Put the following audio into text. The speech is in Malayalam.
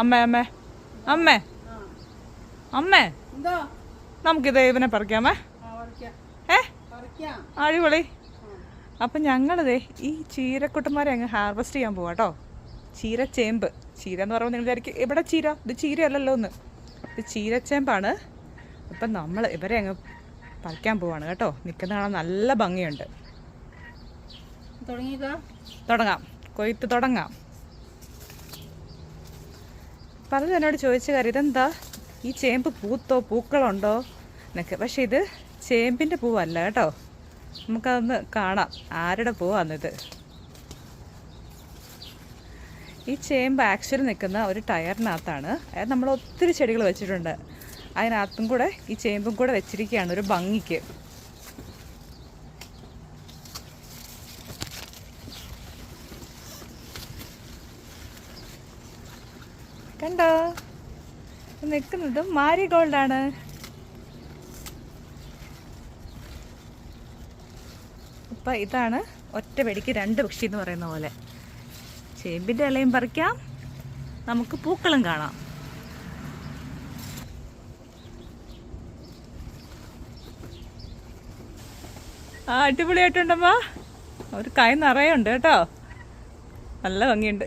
അമ്മേ അമ്മേ. അമ്മേ. അമ്മേ. നമുക്ക് നമുക്കിത് ഇവനെ പറിക്കാമേ ഏ? അടിപൊളി. അപ്പം ഞങ്ങളിതേ ഈ ചീരക്കുട്ടന്മാരെ അങ്ങ് ഹാർവെസ്റ്റ് ചെയ്യാൻ പോവാ കേട്ടോ ചേമ്പ്. ചീര എന്ന് പറയുമ്പോൾ നിങ്ങൾ വിചാരിക്കും ഇവിടെ ചീര? ഇത് ചീരയല്ലല്ലോ ഒന്ന് ഇത് ചീരച്ചേമ്പാണ് അപ്പം നമ്മൾ ഇവരെ അങ്ങ് പറിക്കാൻ പോവാണ് കേട്ടോ. നിൽക്കുന്ന കാണാൻ നല്ല ഭംഗിയുണ്ട്. തുടങ്ങാം. കൊയ്ത്ത് തുടങ്ങാം. പലരും എന്നോട് ചോദിച്ച കാര്യം ഇതെന്താ? ഈ ചേമ്പ് പൂത്തോ? പൂക്കളുണ്ടോ? എന്നൊക്കെ. പക്ഷെ ഇത് ചേമ്പിന്റെ പൂവല്ല കേട്ടോ. നമുക്കതൊന്ന് കാണാം. ആരുടെ പൂവാന്നിത് ഈ ചേമ്പ് ആക്ച്വലി നിൽക്കുന്ന ഒരു ടയറിനകത്താണ്. അതായത് നമ്മൾ ഒത്തിരി ചെടികൾ വെച്ചിട്ടുണ്ട്. അതിനകത്തും കൂടെ ഈ ചേമ്പും കൂടെ വെച്ചിരിക്കുകയാണ് ഒരു ഭംഗിക്ക്. കണ്ടോ? നിൽക്കുന്നത് മാരി ഗോൾഡാണ് അപ്പം ഇതാണ് ഒറ്റ വെടിക്ക് രണ്ട് പക്ഷി എന്ന് പറയുന്ന പോലെ. ചേമ്പിന്റെ ഇലയും പറിക്കാം. നമുക്ക് പൂക്കളും കാണാം. ആ അടിപൊളിയായിട്ടുണ്ടമ്മ ഒരു കൈ നിറയുണ്ട് കേട്ടോ. നല്ല ഭംഗിയുണ്ട്.